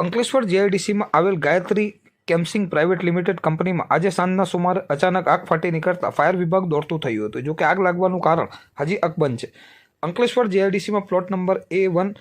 અંકલેશ્વર જીઆઈડીસીમાં આવેલ Gayatri કેમ્સિંગ private limited કંપનીમાં આજે સાંજના સુમારે અચાનક આગ ફાટી નીકળતા ફાયર વિભાગ દોડતું થયું હતું, જોકે આગ લાગવાનું કારણ હજી અકબંધ છે. Ankleshwar જીઆઈડીસીમાં plot number A one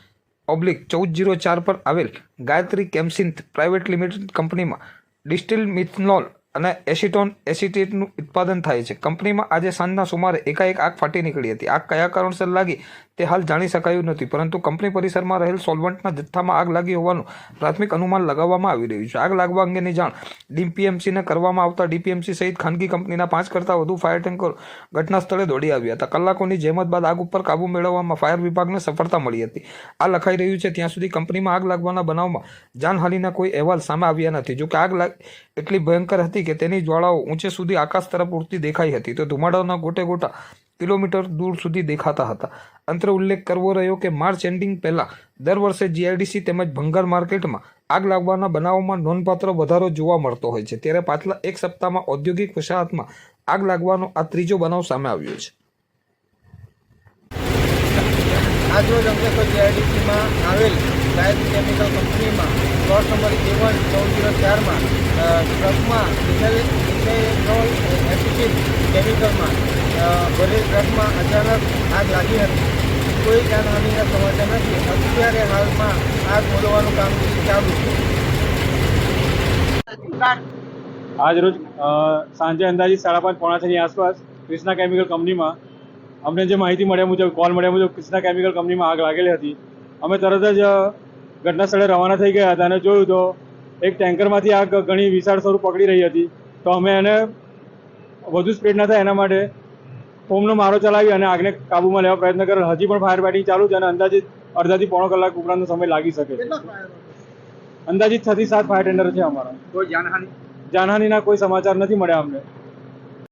oblique ચૌદ જીરો ચાર પર આવેલ ગાયત્રી કેમ્સિંથ પ્રાઇવેટ લિમિટેડ કંપનીમાં ડિસ્ટિલ મિથનોલ અને એસિટોન એસિટેટનું ઉત્પાદન થાય છે. કંપનીમાં આજે સાંજના સુમારે એકાએક આગ ફાટી નીકળી હતી. આગ કયા કારણસર લાગી તે હાલ જાણી શકાયું નથી, પરંતુ કંપની પરિસરમાં રહેલ સોલ્વન્ટના જથ્થામાં આગ લાગી હોવાનું પ્રાથમિક અનુમાન લગાવવામાં આવી રહ્યું છે. આગ લાગવા અંગેની જાણ ડીપીએમસીને કરવામાં આવતા ડીપીએમસી સહિત ખાનગી કંપનીના પાંચ કરતાં વધુ ફાયર ટેન્કર ઘટના સ્થળે દોડી આવ્યા હતા. કલાકોની જહેમત બાદ આગ ઉપર કાબુ મેળવવામાં ફાયર વિભાગને સફળતા મળી હતી. આ લખાઈ રહ્યું છે, ત્યાં સુધી કંપનીમાં આગ લાગવાના બનાવમાં જાનહાનિના કોઈ અહેવાલ સામે આવ્યા નથી. જોકે આગ એટલી ભયંકર હતી કે તેની જ્વાળાઓ ઊંચે સુધી આકાશ તરફ ઉડતી દેખાઈ હતી. તો ધુમાડાના ગોટે ગોટા કિલોમીટર દૂર સુધી દેખાતા હતા. અંતરે ઉલ્લેખ કરવો રહ્યો કે માર્ચ એન્ડિંગ પહેલાં દર વર્ષે જીઆઈડીસી તેમજ ભંગાર માર્કેટમાં આગ લાગવાના બનાવોમાં નોંધપાત્ર વધારો જોવા મળતો હોય છે. ત્યારે પાછલા એક સપ્તાહમાં ઔદ્યોગિક વસાહતમાં આગ લાગવાનો આ ત્રીજો બનાવ સામે આવ્યો છે. આજરોજ તો જીઆઈડીસીમાં આવેલ ગાયત્રી કેમિકલ કંપનીમાં પ્લોટ નંબર એ વન ચૌદ જીરો ચારમાં ટ્રકમાં ઇથેનોલ એસિટિક કેમિકલમાં ભરેલ ટ્રકમાં અચાનક આગ લાગી હતી. કોઈ જાનહાનિના સમાચાર નથી. અત્યારે હાલમાં આગ બોલવાનું કામગીરી ચાલુ છે. આજ રોજ સાંજે અંદાજે સાડા પાંચ પોણા છની આસપાસ કૃષ્ણા કેમિકલ કંપનીમાં અમને જે માહિતી મળ્યા મુજબ, કોલ મળ્યા મુજબ કૃષ્ણા કેમિકલ કંપનીમાં આગ લાગેલી હતી. અમે તરત જ ઘટના સ્થળે રવાના થઈ ગયા હતા અને જોયું તો એક ટેન્કરમાંથી આગ ઘણી વિશાળ સ્વરૂપ પકડી રહી હતી. તો અમે એને વધુ સ્પ્રેડ ના થાય એના માટે ફોમનો મારો ચલાવી અને આગને કાબૂમાં લેવા પ્રયત્ન કરેલ હજી પણ ફાયર ફાઇટિંગ ચાલુ છે અને અંદાજિત અડધાથી પોણો કલાક ઉપરાંતનો સમય લાગી શકે અંદાજિત છ થી સાત ફાયર ટેન્ડર છે અમારા. કોઈ જાનહાનિ? જાનહાનિના કોઈ સમાચાર નથી મળ્યા અમને.